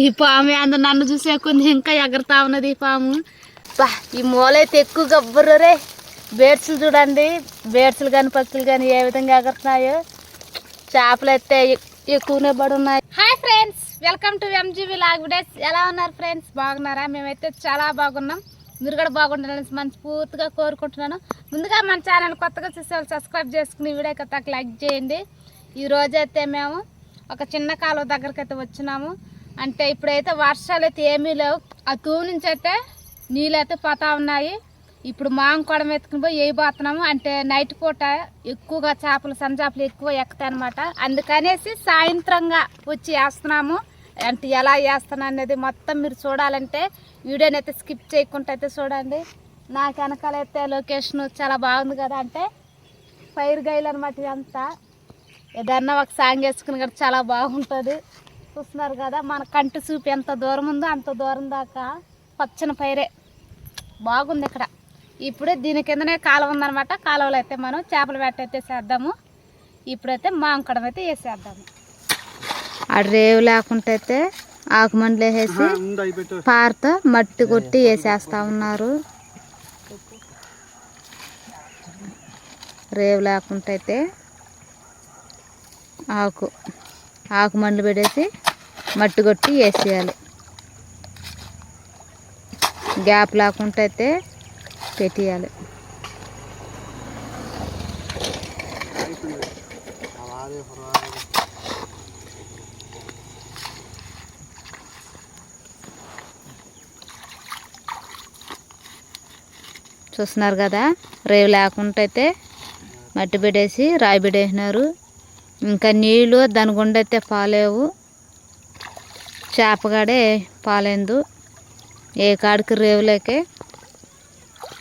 ఈ పాము అందరు నన్ను చూసే కొంది ఇంకా ఎగరతా ఉన్నది ఈ పాము. బా ఈ మూలైతే ఎక్కువ గబ్బరు రే. బేడ్స్లు చూడండి. బేడ్స్లు కానీ పక్షులు కానీ ఏ విధంగా ఎగరుతున్నాయో. చేపలు అయితే ఎక్కువనే పడి ఉన్నాయి hi friends welcome to MGB లాగ్విడేస్ ఎలా ఉన్నారు ఫ్రెండ్స్? బాగున్నారా? మేమైతే చాలా బాగున్నాం. మీరు కూడా బాగుండాలని మనస్ఫూర్తిగా కోరుకుంటున్నాను. ముందుగా మన ఛానల్ కొత్తగా చూసే వాళ్ళు సబ్స్క్రైబ్ చేసుకుని వీడియో కథ లైక్ చేయండి. ఈ రోజైతే మేము ఒక చిన్న కాలువ దగ్గరకైతే వచ్చినాము. అంటే ఇప్పుడైతే వర్షాలు అయితే ఏమీ లేవు. ఆ తూము నుంచి అయితే నీళ్ళైతే పోతా ఉన్నాయి. ఇప్పుడు మాం కొడం ఎత్తుకుని పోయి వేయబోతున్నాము అంటే నైట్ పూట ఎక్కువగా చేపలు సంచాపలు చేపలు ఎక్కువ ఎక్కుతాయి అనమాట అందుకనేసి సాయంత్రంగా వచ్చి వేస్తున్నాము. అంటే ఎలా వేస్తాను అనేది మొత్తం మీరు చూడాలంటే వీడియోని అయితే స్కిప్ చేయకుండా అయితే చూడండి. నాకు వెనకాలైతే లొకేషన్ చాలా బాగుంది కదా అంటే పైరు గైలు అనమాట ఇదంతా. ఏదన్నా ఒక సాంగ్ వేసుకుని కూడా చాలా బాగుంటుంది. చూస్తున్నారు కదా మన కంటి చూపు ఎంత దూరం ఉందో అంత దూరం దాకా పచ్చని పైరే. బాగుంది ఇక్కడ. ఇప్పుడు దీని కిందనే కాలువ ఉందన్నమాట. కాలువలో అయితే మనం చేపల వేట అయితే చేద్దాము. ఇప్పుడైతే మాంకడం అయితే వేసేద్దాము. ఆ రేవు లేకుంటే అయితే ఆకుమండలు వేసేసి పారతో మట్టి కొట్టి వేసేస్తా ఉన్నారు. రేవు లేకుంటే అయితే ఆకు. ఆకుమండ్లు పెట్టేసి మట్టి కొట్టి వేసేయాలి. గ్యాప్ లేకుండా అయితే పెట్టేయాలి. చూస్తున్నారు కదా? రేవు లేకుండా అయితే మట్టి పెట్టేసి రాయి పెట్టేసినారు. ఇంకా నీళ్ళు దాని గుండైతే పాలేవు. చేపగాడే పాలేందు. ఏ కాడికి రేవులేకే.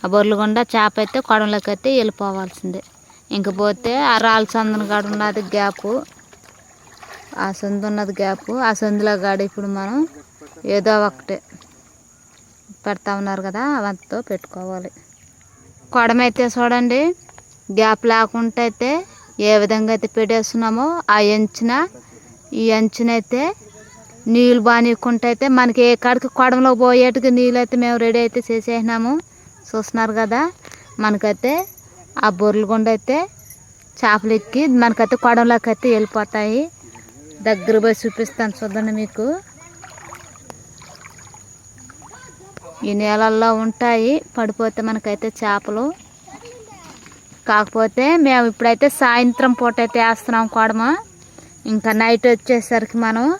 ఆ బొర్రెలు గుండా చేప అయితే కొడంలోకి అయితే వెళ్ళిపోవాల్సిందే. ఇంక పోతే ఆ రాళ్ళ సందున కాడ ఉన్నది గ్యాపు. ఆ సందు ఉన్నది గ్యాపు. ఆ సందులో కాడ ఇప్పుడు మనం ఏదో ఒకటి పెడతా ఉన్నారు కదా అవంతతో పెట్టుకోవాలి. కొడమైతే చూడండి గ్యాప్ లేకుండా అయితే ఏ విధంగా అయితే పెట్టేస్తున్నామో ఆ అంచున ఈ ఎంచునైతే నీళ్ళు బాగానికుంటే అయితే మనకి ఏ కాడికి కొడంలో పోయేట్టుగా నీళ్ళు అయితే మేము రెడీ అయితే చేసేసినాము. చూస్తున్నారు కదా మనకైతే ఆ బొర్రెలు గుండా అయితే చేపలు ఎక్కి మనకైతే కొడంలోకి అయితే వెళ్ళిపోతాయి. దగ్గర పోయి చూపిస్తాను చూద్దండి మీకు. ఈ నీళ్ళల్లో ఉంటాయి పడిపోతే మనకైతే చేపలు. కాకపోతే మేము ఇప్పుడైతే సాయంత్రం పూట అయితే వేస్తున్నాం కొడమ. ఇంకా నైట్ వచ్చేసరికి మనం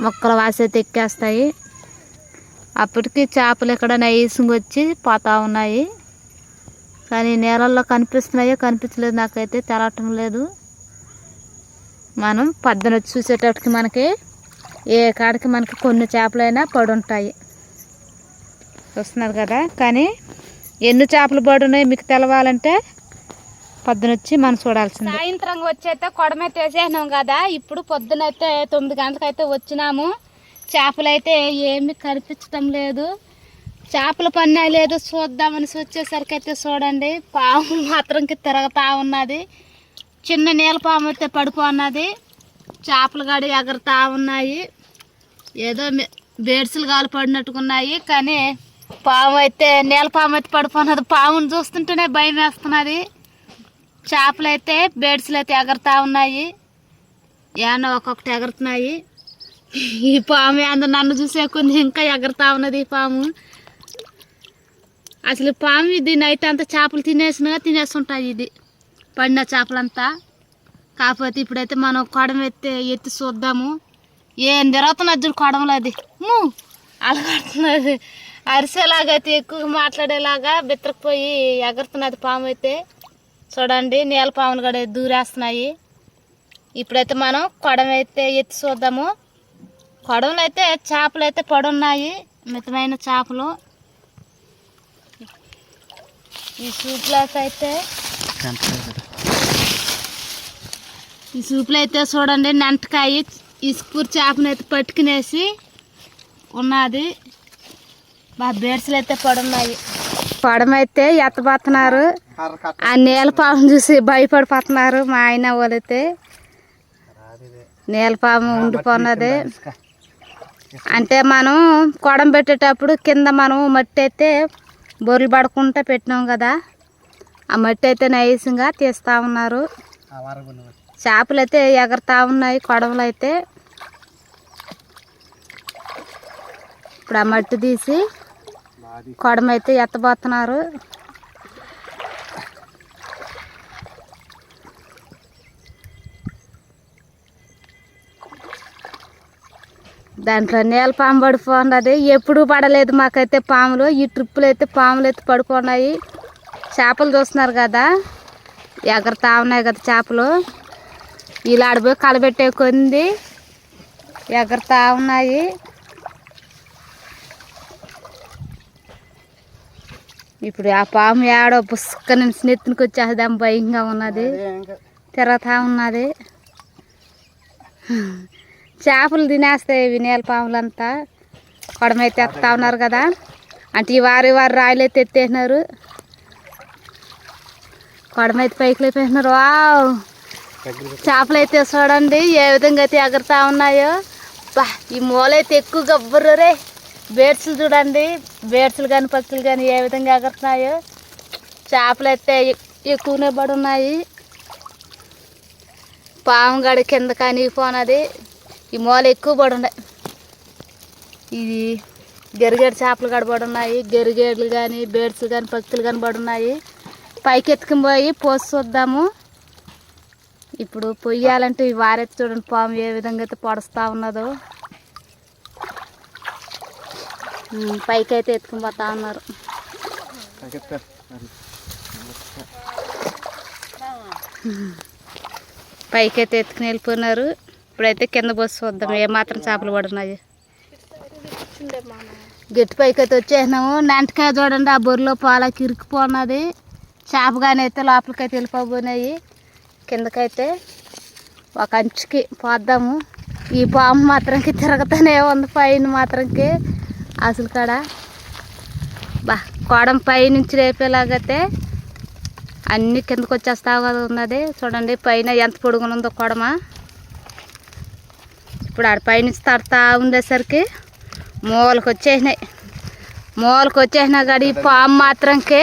మొక్కల వాసైతే ఎక్కేస్తాయి. అప్పటికి చేపలు ఇక్కడ నైసింగ్ వచ్చి పోతా ఉన్నాయి. కానీ నీళ్ళల్లో కనిపిస్తున్నాయో కనిపించలేదు నాకైతే తెలవటం లేదు. మనం పద్దన వచ్చి చూసేటప్పటికి మనకి ఏ కాడికి మనకి కొన్ని చేపలైనా పడుంటాయి. చూస్తున్నారు కదా? కానీ ఎన్ని చేపలు పడి ఉన్నాయి మీకు తెలవాలంటే పొద్దునొచ్చి మనం చూడాల్సింది. సాయంత్రం వచ్చైతే కొడమే కొడమైతే వేసేసినాం కదా ఇప్పుడు పొద్దునైతే తొమ్మిది గంటలకైతే వచ్చినాము. చేపలు అయితే ఏమి కనిపించడం లేదు. చేపల పన్నా లేదు చూద్దామని వచ్చేసరికి అయితే చూడండి పాము మాత్రంకి తిరగతా ఉన్నది. చిన్న నీళ్ళ పాము అయితే పడిపోన్నది చేపలు గడి ఎగరుతా ఉన్నాయి. ఏదో బేడ్సులు గాలి పడినట్టుకున్నాయి కానీ పాము అయితే నీళ్ళ పాము అయితే పడిపోతున్నది పాముని చూస్తుంటేనే భయం వేస్తున్నది. చేపలు అయితే బేడ్స్లు అయితే ఎగరుతా ఉన్నాయి. ఏమన్నా ఒక్కొక్కటి ఎగరుతున్నాయి. ఈ పాము అందరు నన్ను చూసే కొన్ని ఇంకా ఎగరుతా ఉన్నది ఈ పాము. అసలు పాము ఇది నైట్ అంతా చేపలు తినేసినగా తినేస్తుంటాయి ఇది. పడిన చేపలంతా. కాకపోతే ఇప్పుడైతే మనం కొడం ఎత్తి ఎత్తి చూద్దాము. ఏం తిరుగుతున్నది చూడు కొడంలో అది. మూ! అలగడుతున్నది అరిసేలాగా అయితే ఎక్కువగా మాట్లాడేలాగా బిత్తరపోయి ఎగరుతున్నది పాము అయితే చూడండి నీళ్ళ పాములు కూడా దూరేస్తున్నాయి. ఇప్పుడైతే మనం కొడం అయితే ఎత్తి చూద్దాము. కొడంలో అయితే చేపలు అయితే పడున్నాయి. మితమైన చేపలు. ఈ సూప్లోకి అయితే ఈ సూపులు అయితే చూడండి నంటకాయి ఇసుకూరు చేపను అయితే పట్టుకునేసి ఉన్నది. మా బేడ్స్లు అయితే పడున్నాయి. పడమైతే ఎత్తబోతున్నారు. ఆ నీళ్ళ పాము చూసి భయపడిపోతున్నారు మా ఆయన వాళ్ళైతే. నీళ్ళ పాము ఉండిపోన్నది అంటే మనం కొడం పెట్టేటప్పుడు కింద మనం మట్టి అయితే బొర్రెలు పడకుండా పెట్టినాం కదా. ఆ మట్టి అయితే నైస్గా తీస్తూ ఉన్నారు. చేపలు అయితే ఎగరుతా ఉన్నాయి కొడవలు అయితే ఇప్పుడు ఆ మట్టి తీసి కొడమైతే ఎత్తబోతున్నారు. దాంట్లో నేల పాము పడిపోన్నది ఎప్పుడు పడలేదు మాకైతే పాములు. ఈ ట్రిప్పులు అయితే పాములు అయితే పడుకున్నాయి. చేపలు చూస్తున్నారు కదా ఎగరతా ఉన్నాయి కదా చేపలు. ఇలా ఆడిపోయి కలబెట్టే కొంది ఎగరతా ఉన్నాయి. ఇప్పుడు ఆ పాము ఏడో పుష్క నుంచి నెత్తునికి వచ్చేద్దాం భయంగా ఉన్నది. తిరుగుతా ఉన్నది. చేపలు తినేస్తాయి వినేల పాములంతా. కొడమైతే ఎత్తా ఉన్నారు కదా. అంటే ఈ వారి వారి రాయలు అయితే ఎత్తేసినారు. కొడమైతే పైకి లేపేసినారు. వావ్! దగ్గర చేపలు అయితే చూడండి ఏ విధంగా అయితే ఎగురుతా ఉన్నాయో. బా ఈ మూలైతే ఎక్కువ గబ్బరు రే బేడ్స్లు చూడండి. బేడ్స్లు కానీ పక్షులు కానీ ఏ విధంగా ఎగురుతున్నాయో చేపలు అయితే ఎక్కువనే పడి ఉన్నాయి పాము గడ కింద కానీ పోనది ఈ మూల ఎక్కువ పడి ఉన్నాయి ఇది గెరిగేడు చేపలు కడబడి ఉన్నాయి గెరిగేడులు కానీ బేడ్స్లు కానీ పక్షులు కానీ పడి ఉన్నాయి పైకి ఎత్తుకుని పోయి పోసి చూద్దాము. ఇప్పుడు పొయ్యాలంటే ఈ వారెత్తి చూడండి పాము ఏ విధంగా అయితే పొడుస్తూ ఉన్నదో. పైకి అయితే ఎత్తుకుని పోతా ఉన్నారు తగ్గిస్తారు పైకి అయితే ఎత్తుకుని వెళ్ళిపోయినారు. ఇప్పుడైతే కింద బస్సు చూద్దాం ఏ మాత్రం చేపలు పడున్నాయి గట్టి పైకి అయితే వచ్చేసినాము. నెంటకాయ చూడండి ఆ బొర్రెలో పాలకి ఇరుక్కుపోన్నది చేప కానీ అయితే లోపలికైతే వెళ్ళిపోబోయినాయి. కిందకైతే ఒక అంచుకి పోద్దాము. ఈ పాము మాత్రంకి తిరగతానే ఉంది. పైన మాత్రంకి అసలు కాడ? బా కోడం పై నుంచి రేపేలాగైతే అన్ని కిందకు వచ్చేస్తా కదా ఉన్నది. చూడండి పైన ఎంత పొడుగున ఉందో కొడమ. ఇప్పుడు ఆడ పైనుంచి తడతా ఉండేసరికి మూలకు వచ్చేసినాయి. మూలకు వచ్చేసినా కాడ ఈ పాము మాత్రంకే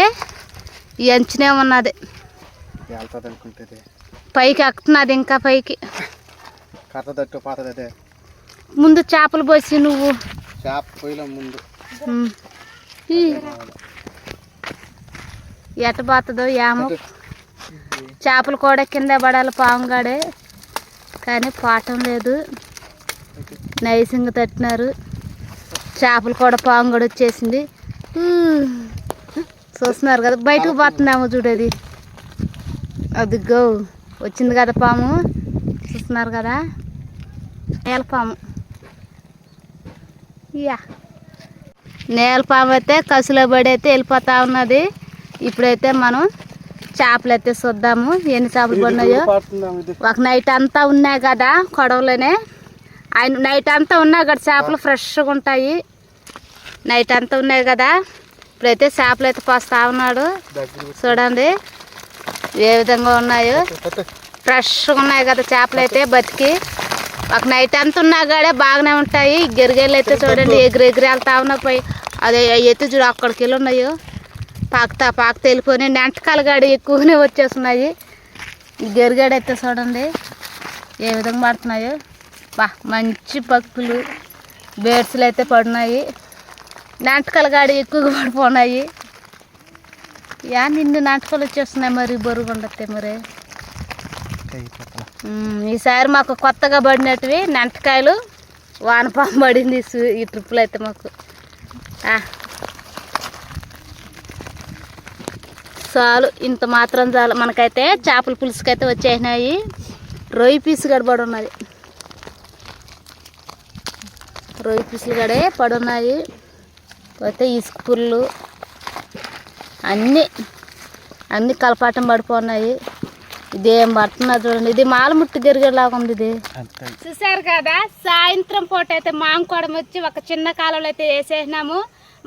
ఈ అంచునే ఉన్నది. పైకి ఎక్కుతున్నది ఇంకా పైకి. ముందు చేపలు పోసి నువ్వు చేప పొయ్యిలో ముందు. ఎట్ట పోతుందో ఏమో. చేపలు కూడా కింద పడాలి పాముగాడే. కానీ పాఠం లేదు. నైసింగ్ తట్టినారు. చేపలు కూడా పాము కూడా వచ్చేసింది. చూస్తున్నారు కదా బయటకు పోతుందేమో చూడది అదిగో వచ్చింది కదా పాము. చూస్తున్నారు కదా? నేల పాము. నేల పాము అయితే కసులో పడి అయితే వెళ్ళిపోతా ఉన్నది. ఇప్పుడైతే మనం చేపలు అయితే చూద్దాము ఎన్ని చేపలు పడినాయో ఒక నైట్ అంతా ఉన్నాయి కదా కొడవలోనే. ఆయన నైట్ అంతా ఉన్నాయి కదా చేపలు ఫ్రెష్గా ఉంటాయి. నైట్ అంతా ఉన్నాయి కదా. ఇప్పుడైతే చేపలు అయితే పోస్తా ఉన్నాడు. చూడండి. ఏ విధంగా ఉన్నాయో. ఫ్రెష్గా ఉన్నాయి కదా చేపలు అయితే బతికి. ఒక నైట్ అంతా ఉన్నా కాడే బాగానే ఉంటాయి. గిరిగేళ్ళు అయితే చూడండి ఎగిరి ఎగిరి వెళ్తా ఉన్నాయి పోయి. అదే ఎత్తు చూడు అక్కడికి వెళ్ళి ఉన్నాయో. పాకుతా పాకుతా వెళ్ళిపోయి నెంటకాలు గాడి ఎక్కువనే వచ్చేస్తున్నాయి. ఈ గెరిగాడు అయితే చూడండి ఏ విధంగా పడుతున్నాయో బా మంచి పక్కులు బేడ్స్లు అయితే పడినాయి. నాటకాల గాడి ఎక్కువగా పడిపోయినాయి యా నిన్ను నాటకాలు వచ్చేస్తున్నాయి మరి బరువుగా ఉండతే మరి. ఈసారి మాకు కొత్తగా పడినట్టువి నెంటకాయలు వానపాము పడింది ఈ ట్రిప్పులు అయితే మాకు. చాలు ఇంత మాత్రం చాలు. మనకైతే చేపల పులుసుకి అయితే వచ్చేసినాయి. రొయ్యి పీసు కాడ పడున్నది. ఉన్నది రొయ్యి పీసులు గడే పడున్నాయి. పోతే ఇసుక పుల్లు అన్నీ అన్నీ కలపాటం పడిపోన్నాయి. ఇదేం పడుతున్నా చూడండి. ఇది మాలముట్టు గెరిగేలాగా ఉంది ఇది. చూసారు కదా? సాయంత్రం పూట అయితే మాంకోడం వచ్చి ఒక చిన్న కాలంలో అయితే వేసేసినాము.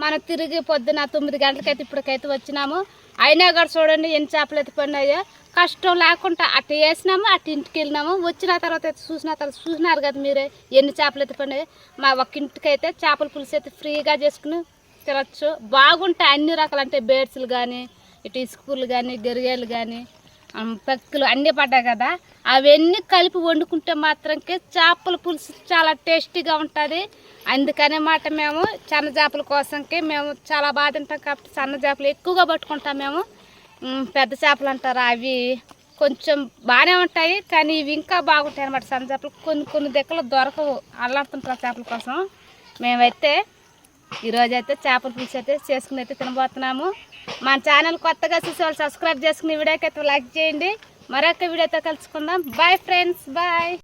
మనం తిరిగి పొద్దున తొమ్మిది గంటలకైతే ఇప్పటికైతే వచ్చినాము. అయినా కూడా చూడండి ఎన్ని చేపలు అయితే పడినాయో కష్టం లేకుండా అటు వేసినాము అటు ఇంటికి వెళ్ళినాము. వచ్చిన తర్వాత అయితే చూసిన తర్వాత చూసినారు కదా మీరే ఎన్ని చేపలు అయితే పడినాయి మా ఒక్క ఇంటికి అయితే చేపల పులుసు అయితే ఫ్రీగా చేసుకుని తినచ్చు. బాగుంటాయి అన్ని రకాలు అంటే బేడ్స్లు కానీ ఇటు ఇసుకూలు కానీ గరిగేలు కానీ పెక్కులు అన్నీ పడ్డాయి కదా. అవన్నీ కలిపి వండుకుంటే మాత్రంకే చేపల పులుసు చాలా టేస్టీగా ఉంటుంది. అందుకనే మాట మేము సన్న చేపల కోసంకి మేము చాలా బాగా తింటాం కాబట్టి సన్న చేపలు ఎక్కువగా పట్టుకుంటాం మేము. పెద్ద చేపలు అంటారు అవి కొంచెం బాగానే ఉంటాయి కానీ ఇవి ఇంకా బాగుంటాయి అన్నమాట. సన్న చేపలు కొన్ని కొన్ని దగ్గర దొరకవు. అల్లాడుతుంటారు చేపల కోసం మేమైతే ఈరోజు అయితే చేపల పులుసు అయితే చేసుకుని అయితే తినబోతున్నాము. మన ఛానల్ కొత్తగా చూసే వాళ్ళు సబ్స్క్రైబ్ చేసుకుని వీడియోకి అయితే లైక్ చేయండి. మరొక వీడియోతో కలుసుకుందాం. Bye friends bye